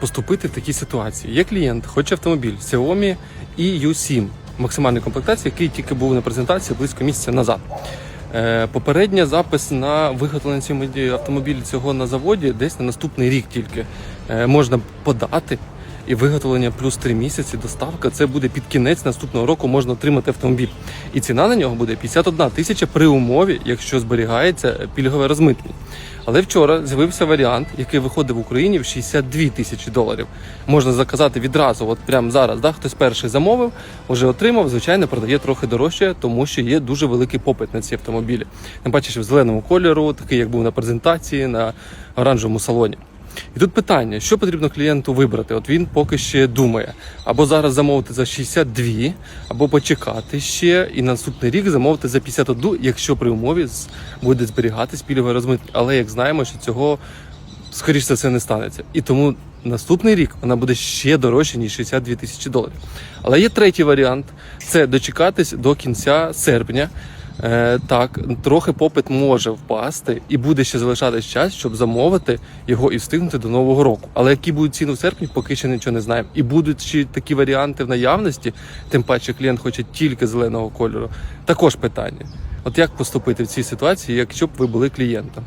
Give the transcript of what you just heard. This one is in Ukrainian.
поступити в такій ситуації? Є клієнт, хоче автомобіль Xiaomi EU7 максимальної комплектації, який тільки був на презентації близько місяця назад. Попередня Попередній запис на виготовлення автомобіля цього на заводі десь на наступний рік тільки е, можна подати. І виготовлення плюс 3 місяці доставка це буде під кінець наступного року можна отримати автомобіль. І ціна на нього буде 51 тисяча при умові, якщо зберігається пільгове розмитнення. Але вчора з'явився варіант, який виходить в Україні в 62 тисячі доларів. Можна заказати відразу, от прямо зараз. Да? Хтось перший замовив, вже отримав. Звичайно, продає трохи дорожче, тому що є дуже великий попит на ці автомобілі. Паче, що в зеленому кольору, такий як був на презентації, на оранжевому салоні. І тут питання, що потрібно клієнту вибрати? От він поки ще думає, або зараз замовити за 62, або почекати ще і на наступний рік замовити за 51, якщо при умові буде зберігатись пільгове розмитнення. Але як знаємо, що цього скоріш за все не станеться. І тому наступний рік вона буде ще дорожче, ніж 62 тисячі доларів. Але є третій варіант: це дочекатись до кінця серпня. Е, так, трохи попит може впасти, і буде ще залишатись час, щоб замовити його і встигнути до нового року. Але які будуть ціни в серпні, поки ще нічого не знаємо. І будуть ще такі варіанти в наявності, тим паче клієнт хоче тільки зеленого кольору. Також питання: от як поступити в цій ситуації, якщо б ви були клієнтом?